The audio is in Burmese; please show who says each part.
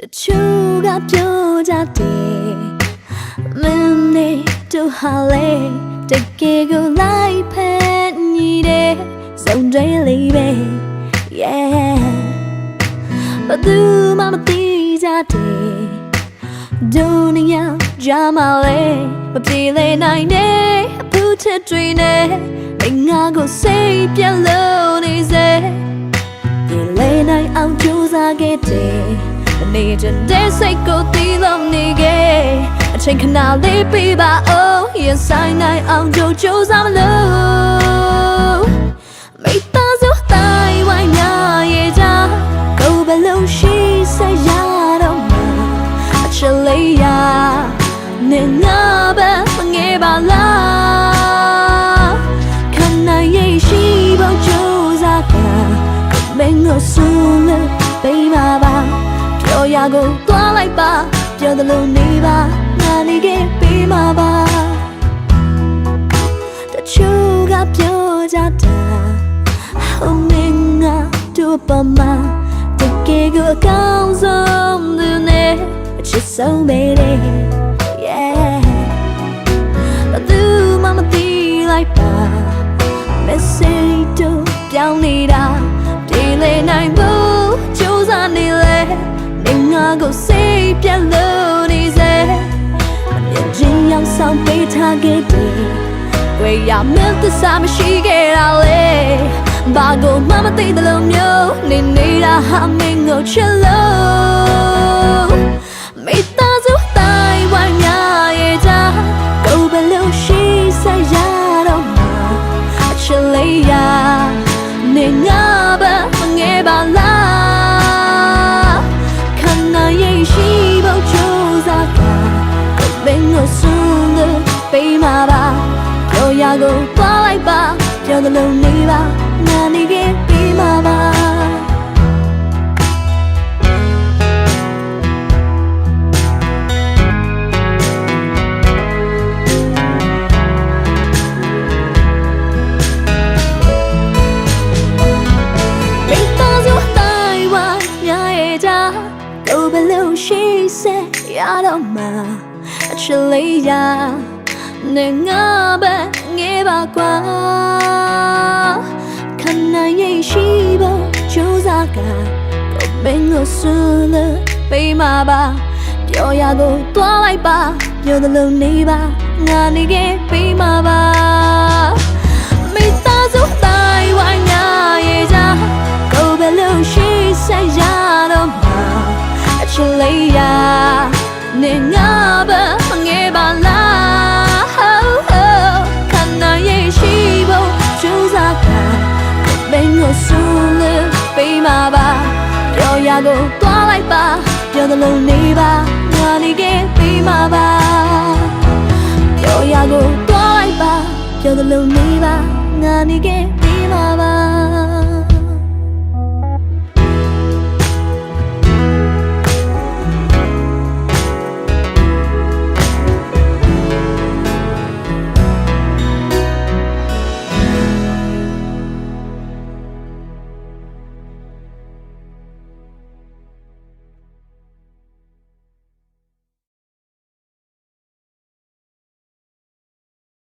Speaker 1: တချို့ကပြောကြတယ်မင်းနဲ့တို့ဟာလေတကယ်ကိုလိုက်ဖက်ညီတယ်စုံတွေလေးပဲ yeah ဘာသူမှမသိကြတယ်ဒုနီယာဂျာမလေးမပြေလေနိုင်တဲ့အဖူးချစ်တွေနဲ့ငါကိုစိတ်ပြတ်လို့နေစေပြေလေနိုင်အောင်ကြိုးစားခဲ့တယ်အ နေချင်တဲ့စိတ်ကိုတီးလုံးနေခဲ့အချိန်ခဏလေးပြပါအောင်ရင်ဆိုင်နိုင်အောင်ကြိုးကြိုးစားမလို့မိသား ကိုသွားလိုက်ပါပြောသလိုနေပါငါနေခဲ့ပေးမှာပါတချို့ကပြောကြတာဟိုမင်းငါတို့ပါမတကယ်ကိုအကောင်းဆုံးသူနဲ့အချစ်ဆုံးပဲလေ ကိုစိတ်ပြတ်လို့နေစေအမြင်ချင်းရောက်ဆောင်ပေးထားခဲ့တယ်ဝေးရမင်းသစ္စာမရှိခဲ့တာလေဘာကိုမှမသိတယ်လို့မျိုးနေနေတာဟာမင်းကိုချစ်လို့မိသားစုတိုင်းဝိုင်းများရဲ့ကြကိုယ်ဘယ်လို့ရှိဆက်ရတော့မှာအချစ်လေးရနေငါပဲမငယ်ပါလား ဆုံးလို့ပေးမှာပါပြောရကိုသွားလိုက်ပါပြောသလိုနေပါငါနေခဲ့ပေးမှာပါမိသားစုတိုင်း ဝါများရဲ့ကြကိုယ်ဘယ်လို့ရှိစေရတော့မှာအချစ်လေးရနေငါပဲငယ်ပါကွာခဏရဲ့ရှိဖို့ကြိုးစားကကိုယ်ဘယ်လို့ဆွလို့ပေးမှာပါပြောရကိုတွားလိုက်ပါပြောသလိုနေပါငါနေခဲ့ပေးမှာပါမိသားစုတိုင်းဝိုင်းများရဲ့ကြကိုယ်ပဲလို့ရှိဆက်ရတော့မှာအချစ်လေးရ နေငါပဲမငယ်ပါလားဟိုးဟိုးခဏရဲ့ရှိဖို့ကြိုးစားတာဘယ်လိုဆိုလဲပေးမှာပါပြောရကိုတွားလိုက်ပါပြောသလိုနေပါငါနေခဲ့ပေးမှာပါပြောရကိုတွားလိုက်ပါပြောသလိုနေပါငါနေခဲ့